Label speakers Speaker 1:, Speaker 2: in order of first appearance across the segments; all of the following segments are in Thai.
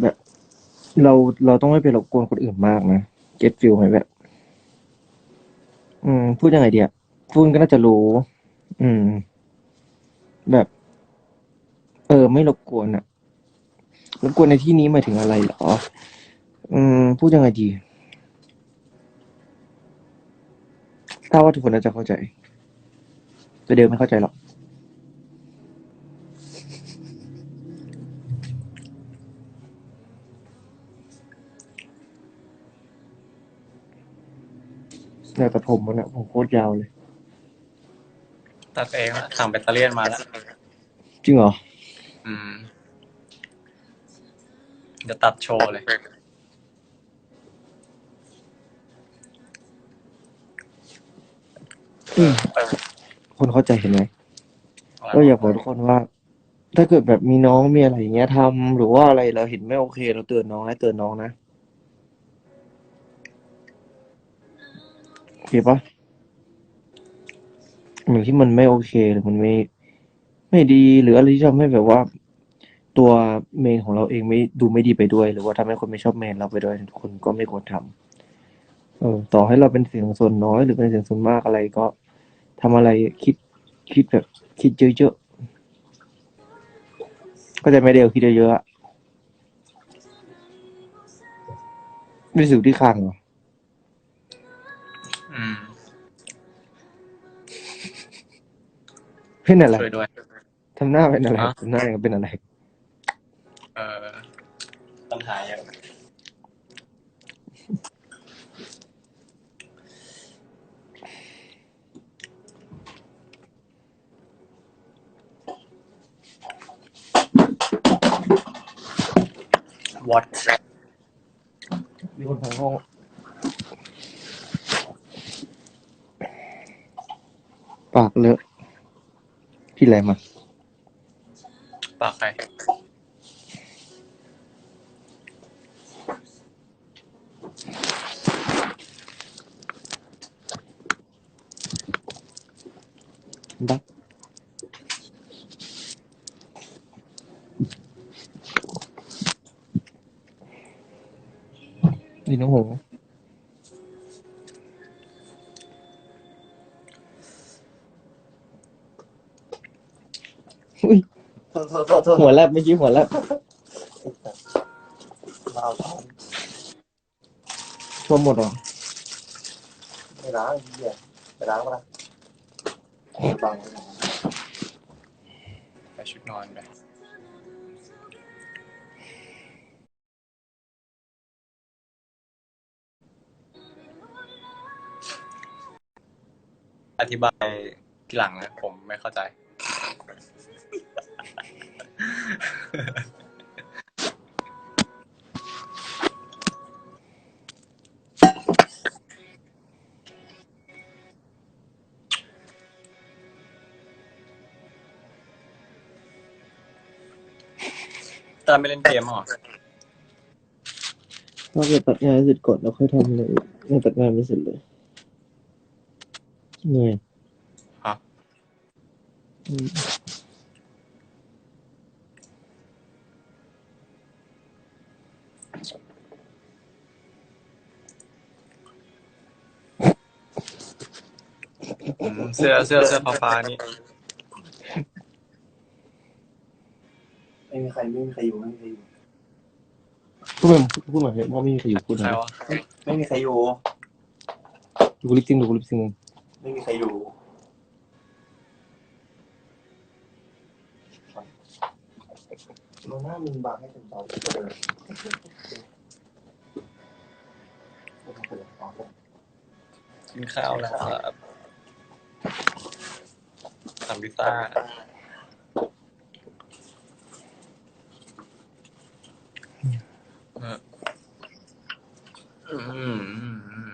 Speaker 1: แบบ เราเราต้องไม่ไปรบกวนคนอื่นมากนะเก็ตฟิลไหมแบบ อืม พูดยังไงเดีอะพูดก็น่าจะรู้ อืม แบบ เออ ไม่รบกวนอะรบกวนในที่นี้หมายถึงอะไรเหรอ อืม พูดยังไงดีถ้าว่าทุกคนน่าจะเข้าใจ แต่เดิมไม่เข้าใจหรอก แต่แต่ผมมันอะผมโคตรยาวเลย
Speaker 2: ตัดเองละสั่งแบตเตอรี่มาแล้ว
Speaker 1: จริงเหรอ
Speaker 2: อืมเดี๋ยวตัดโชว์เลย
Speaker 1: อืมคนเข้าใจเห็นไหมก็อยากบอกทุกคนว่า ถ้าเกิดแบบมีน้องมีอะไรอย่างเงี้ยทำหรือว่าอะไรเราเห็นไม่โอเค เราเตือนน้องให้เตือนน้องนะ เคปะหมือที่มันไม่โอเคหรือมันไม่ ไม่ดี หรืออะไรที่ทำให้แบบว่า ตัวเมนของเราเองไม่ดูไม่ดีไปด้วย หรือว่าทำให้คนไม่ชอบเมนเราไปด้วยคนก็ไม่ควรทำเออ ต่อให้เราเป็นเสียงส่วนน้อย หรือเป็นเสียงส่วนมากอะไรก็ทำอะไรคิดคิดแบบคิดเยอะๆก็จะไม่เดียวคิดเยอะๆอะไม่สิวที่คางเหรอ
Speaker 2: อืม
Speaker 1: เป็นอะไร
Speaker 2: ช่วยด้วย
Speaker 1: ทำหน้าเป็นอะไร
Speaker 2: ฮะ
Speaker 1: ทำหน้ายังเป็นอะไร
Speaker 2: เออ ปัญหาเยอะ what
Speaker 1: มีคนทางห้อง ปากเลอะพี่ อะไรมา
Speaker 2: ปากใคร
Speaker 1: บักนี่น้องโห อุ้ย
Speaker 3: โทษโทษโทษโทษ
Speaker 1: หัวแลบเมื่อกี้หัวแลบ
Speaker 3: เราล้าง
Speaker 1: ชมหมดเหรอ
Speaker 3: ไม่ล้างไอ้เหี้ยไปล้างปะล่ะบัง
Speaker 2: ไปชุดนอนไปอธิบายทีหลังนะผมไม่เข้าใจ ตอนไม่เล่นเกมเหรอ
Speaker 1: ถ้าเกิดตัดงานเสร็จก่อนแล้วค่อยทำเลยยังตัดงานไม่เสร็จเลยเหนื่อย
Speaker 2: ฮะ
Speaker 1: อืม
Speaker 2: อืมเสื้อเสื้อเสื้อฟ้าฟ้าๆนี่
Speaker 3: ไม่มีใครไม่มีใครอยู่ไม่มีใครอยู่
Speaker 1: พูดมาพูดมาเลยว่าไม่มีใครอยู่พูด
Speaker 2: ใคร
Speaker 1: นะ
Speaker 2: วะ
Speaker 3: ไม่มีใครอยู่
Speaker 1: ดูลิปซิงค์ดูลิปซิงค์
Speaker 3: ไม่มีใครอยู่โลหน้ามึงบังให้ถึงตอนเออ
Speaker 2: กินข้าวแล้วครับ สั่งพิซซ่าอออืมอืมอืม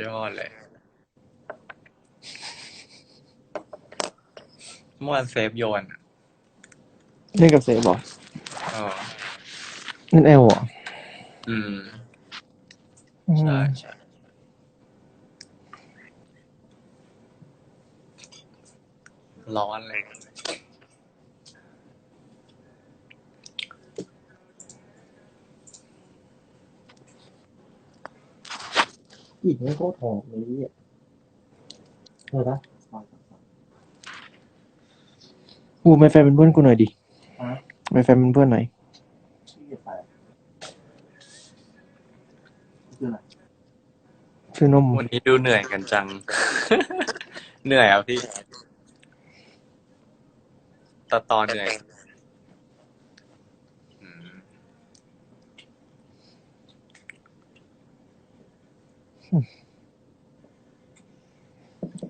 Speaker 2: ยอดเลยเมื่อวานเซฟโยนอะ
Speaker 1: เล่นกับเซฟเหรอ
Speaker 2: เออ
Speaker 1: เล่นแอลเหรอ
Speaker 2: อื
Speaker 1: อืม
Speaker 2: ใช่ใช่ ร้อนอะไร
Speaker 1: อีกไม่โคตรหอมเลยเธอปะอูไม่แฟนเป็นเพื่อนกูหน่อยดิ
Speaker 3: ฮะ
Speaker 1: ไม่แฟนเป็นเพื่อนหน่อย
Speaker 3: ออะไร
Speaker 1: ชื่อนม
Speaker 2: วันนี้ดูเหนื่อยกันจัง เหนื่อยอะพี่ ตัดตอนเหนื่อย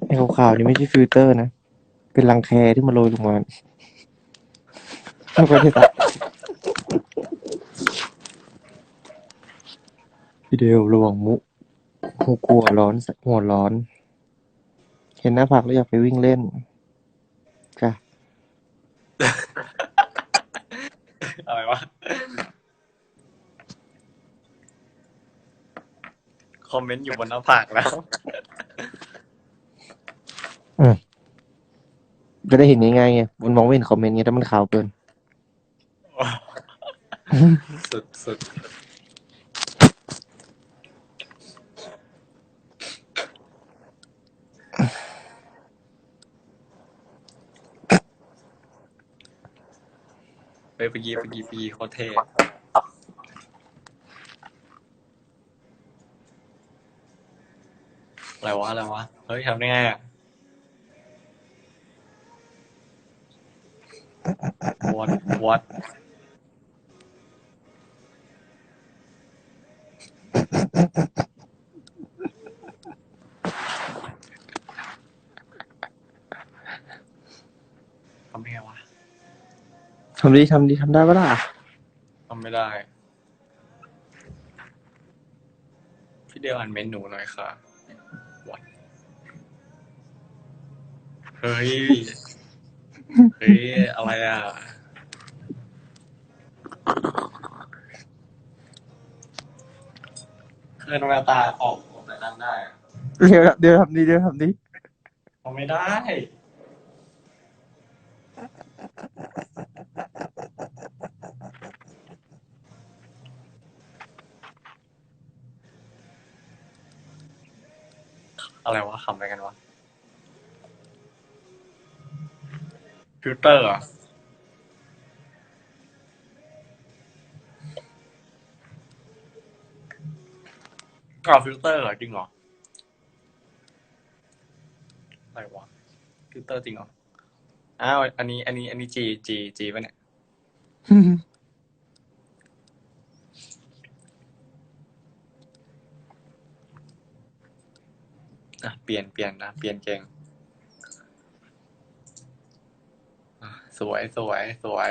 Speaker 1: ไอ้ขาวๆนี่ไม่ใช่ฟิลเตอร์นะ เป็นรังแคที่มาโรยลงมาเอาไปที่ตัดวิดีโอระวังมุหัวกลัวร้อนหัวร้อน เห็นหน้าผากแล้วอยากไปวิ่งเล่น จ้ะ
Speaker 2: อะไรวะ คอมเมนต์อยู่บนหน้าผากแล้ว
Speaker 1: จะได้เห็นง่ายๆไงมันมองไม่เห็นคอมเมนต์ไงถ้ามันขาวเกิน
Speaker 2: สุดสุด ไปไปยีไปยีไปยีโคตรเท่อะไรวะอะไรวะ เฮ้ยทำได้ไงอะ what what ทำได้ไงวะ
Speaker 1: ทำดีทำดีทำได้ปะล่ะ
Speaker 2: ทำไม่ได้ พี่เดียวอ่านเมนหนูหน่อยค่ะ what เฮ้ย เฮ้ย อะไรอะ เคลื่อนแววตาออกออกแต่นั่นได้อะ
Speaker 1: เดี๋ยวเดี๋ยวทำดีเดี๋ยวทำดี
Speaker 2: ทำไม่ได้ อะไรวะขำอะไรกันวะฟิลเตอร์อะก็ฟิลเตอร์เหรอจริงเหรออะไรวะฟิลเตอร์จริงเหรออ้าวอันนี้ อันนี้ อันนี้จีจีจีป่ะเนี่ย อะเปลี่ยนเปลี่ยนนะเปลี่ยนเก่งอะสวยสวยสวย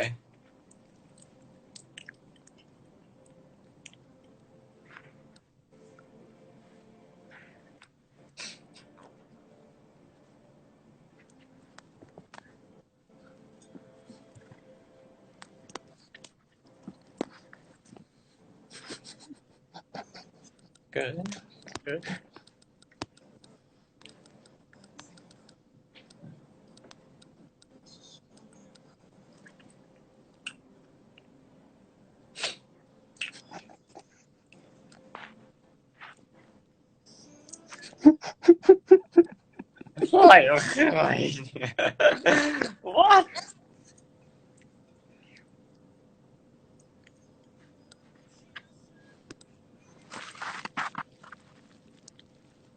Speaker 2: เกินเกิน อะไรวะคืออะไรเนี่ย what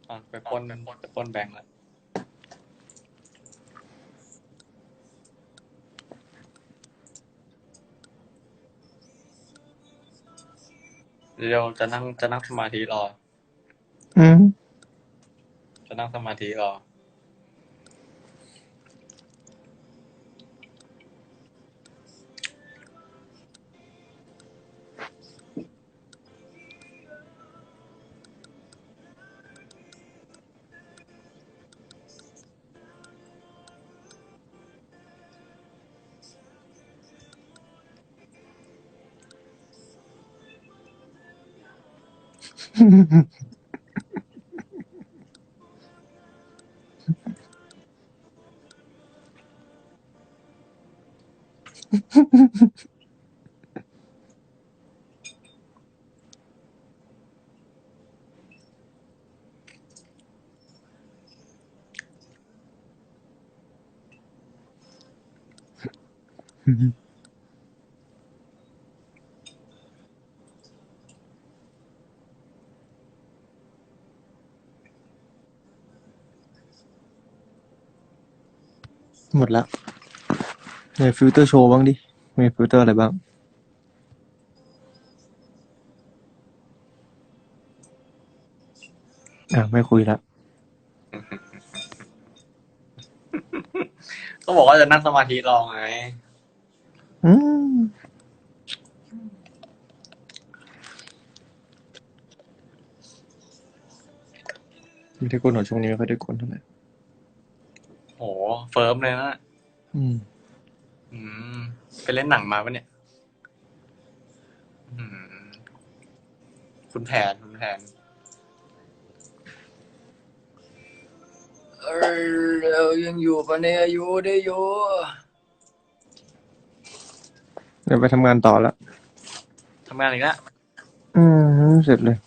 Speaker 2: อะไปปล้นไปปล้นแบงค์ละเดี๋ยวจะนั่งจะนั่งสมาธิรอ
Speaker 1: อืม
Speaker 2: จะนั่งสมาธิรอ
Speaker 1: một lắm ในฟิลเตอร์โชว์บ้างดิ มีฟิลเตอร์อะไรบ้าง อะ ไม่คุยละ
Speaker 2: ก็บอกว่าจะนั่งสมาธิรองไง
Speaker 1: อืม ไม่ได้กดหนอช่วงนี้ไม่ค่อยได้กดเท่าไหร่
Speaker 2: โห เฟิร์มเลยนะ
Speaker 1: อืม
Speaker 2: อืมไปเล่นหนังมาปะเนี่ย อืม คุณแผนคุณแผนเออเรายังอยู่ปะเนี่ยอยู่ได้อยู่
Speaker 1: เดี๋ยวไปทำงานต่อละ
Speaker 2: ทำงานอีกแล้ว
Speaker 1: อืมเสร็จเลย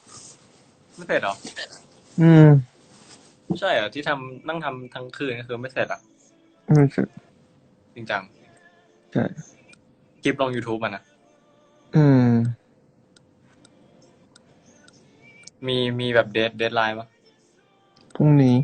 Speaker 2: ไม่เสร็จเหรอ
Speaker 1: อืม
Speaker 2: ใช่เหรอที่ทำนั่งทำทั้งคืนก็คือไม่เสร็จอะ
Speaker 1: ไม่เสร็จ
Speaker 2: จริงจัง
Speaker 1: ใช่
Speaker 2: คลิปลง YouTube อะนะ
Speaker 1: อืม
Speaker 2: มีมีแบบเดทเดทไลน์ปะ
Speaker 1: พรุ่งนี้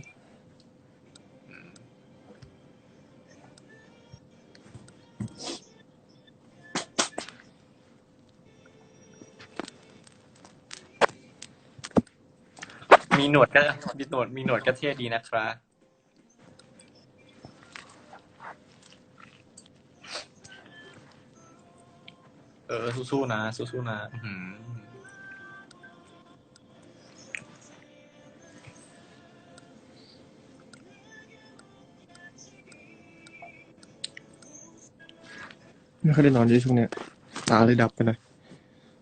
Speaker 2: มีหนวดก็มีหนวดมีหนวดก็เท่ดีนะครับ เออ สู้ๆนะ สู้ๆนะอื้อหือ
Speaker 1: ไม่ค่อยได้นอนเยอะช่วงเนี้ยตาเลยดับไปหน่อย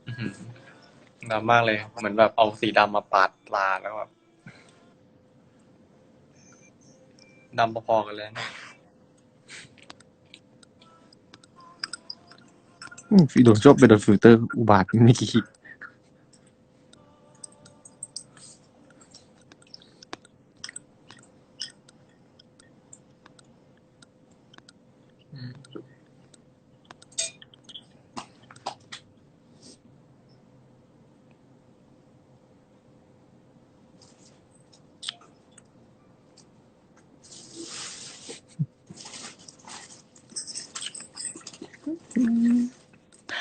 Speaker 2: อื้อหือดำมากเลย เหมือนแบบเอาสีดำมาปาดตาแล้วแบบดำพอๆกันเลยนะ
Speaker 1: อืมโดนชอบไปโดนฟิลเตอร์ อุบาทไม่กี่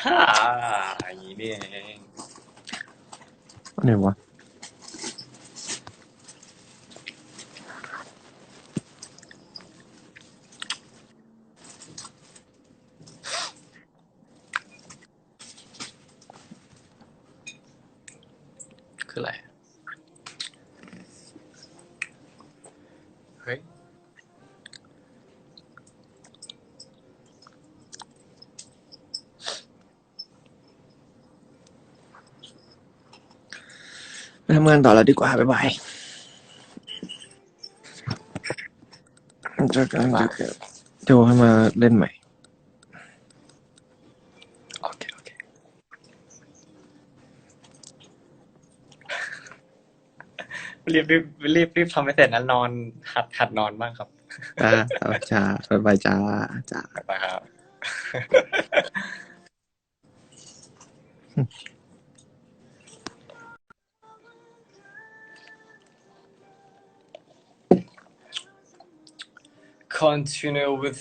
Speaker 2: ฮ่าอย่างนี้นี่เอง
Speaker 1: อัน ไหนวะ
Speaker 2: คืออะไรเฮ้ย
Speaker 1: ทำงานต่อแล้วดีกว่า บ๊ายบายเจอกันเจอกันเดี๋ยวให้มาเล่นใหม่
Speaker 2: โอเค โอเค รีบรีบรีบรีบทำให้เสร็จนะนอนหัดหัดนอนบ้างครับ
Speaker 1: จ้าเอาจ้าบ๊ายบายจ้าจ้า
Speaker 2: ไปครับ continue with